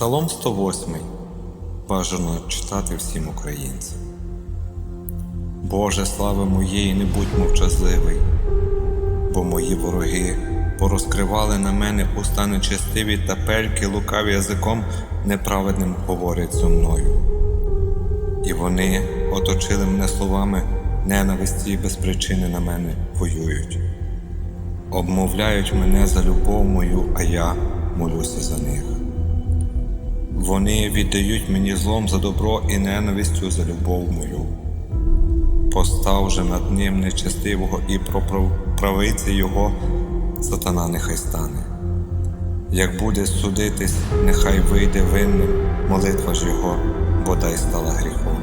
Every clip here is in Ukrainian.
Псалом 108 бажано читати всім українцям. Боже, слави моєї, не будь мовчазливий, бо мої вороги порозкривали на мене уста нечестиві та пельки лукаві язиком неправедним говорять зо мною. І вони оточили мене словами ненависті і без причини на мене воюють. Обмовляють мене за любов мою, а я молюся за них. Вони віддають мені злом за добро і ненавистю за любов мою. Постав же над ним нечестивого і про правиці його сатана нехай стане. Як буде судитись, нехай вийде винним, молитва ж його бодай стала гріхом.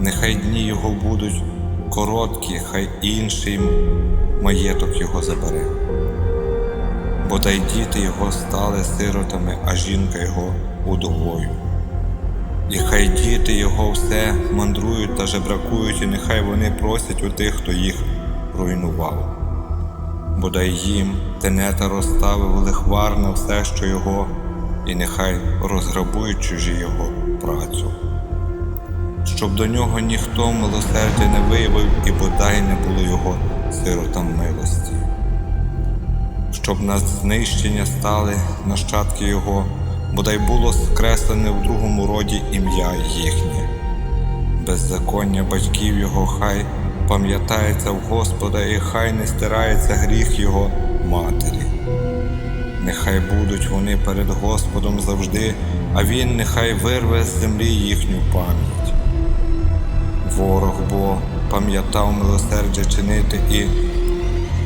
Нехай дні його будуть короткі, хай інший маєток його забере. Бодай діти його стали сиротами, а жінка його удовою. І хай діти його все мандрують та жебракують, і нехай вони просять у тих, хто їх руйнував. Бодай їм тенета розставив лихвар на все, що його, і нехай розграбують чужі його працю. Щоб до нього ніхто милосердя не виявив, і бодай не було його сиротам милості щоб на знищення стали нащадки Його, бодай було скреслене в другому роді ім'я їхнє. Беззаконня батьків Його хай пам'ятається в Господа, і хай не стирається гріх Його матері. Нехай будуть вони перед Господом завжди, а Він нехай вирве з землі їхню пам'ять. Ворог бо пам'ятав милосердя чинити і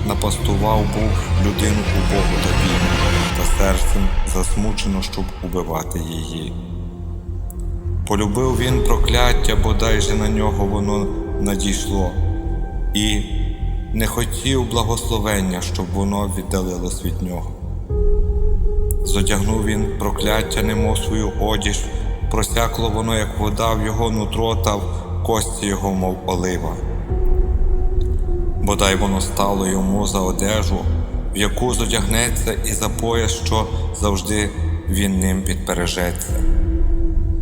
напастував був людину убогу та бідну, та серцем засмучено, щоб убивати її. Полюбив він прокляття, бодай же на нього воно надійшло, і не хотів благословення, щоб воно віддалилось від нього. Зодягнув він прокляття, немов свою одіж, просякло воно, як вода в його нутро, та в кості його, мов олива бодай воно стало йому за одежу, в яку зодягнеться і за пояс, що завжди він ним підпережеться.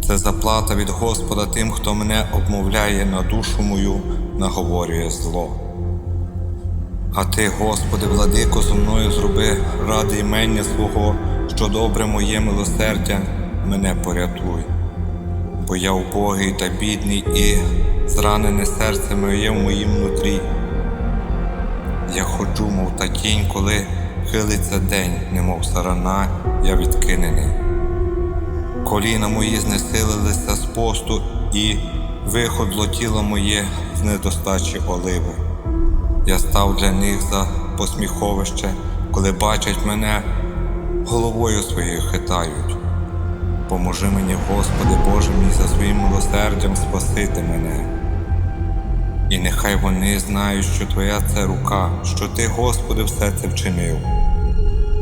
Це заплата від Господа тим, хто мене обмовляє на душу мою, наговорює зло. А ти, Господи, владико, зо мною зроби ради імення свого, що добре моє милосердя мене порятуй, бо я убогий та бідний, і зранене серце моє в моїм нутрі. Я ходжу, мов та тінь, коли хилиться день, немов сарана, я відкинений. Коліна мої знесилилися з посту, і виходло тіло моє з недостачі оливи. Я став для них за посміховище, коли бачать мене, головою своєю хитають. Поможи мені, Господи, Боже мій, за своїм милосердям спасити мене. І нехай вони знають, що Твоя це рука, що Ти, Господи, все це вчинив.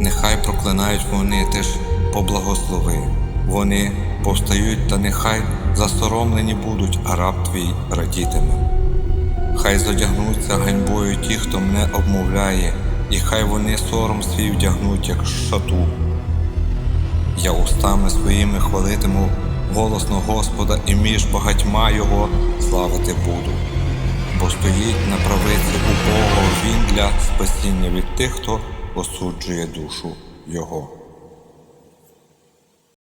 Нехай проклинають вони, ти ж поблагослови. Вони повстають, та нехай засоромлені будуть, а раб твій радітиме. Хай зодягнуться ганьбою ті, хто мене обмовляє, і хай вони сором свій вдягнуть, як шату. Я устами своїми хвалитиму голосно Господа, і між багатьма Його славити буду бо стоїть на правиці у Бога він для спасіння від тих, хто осуджує душу Його.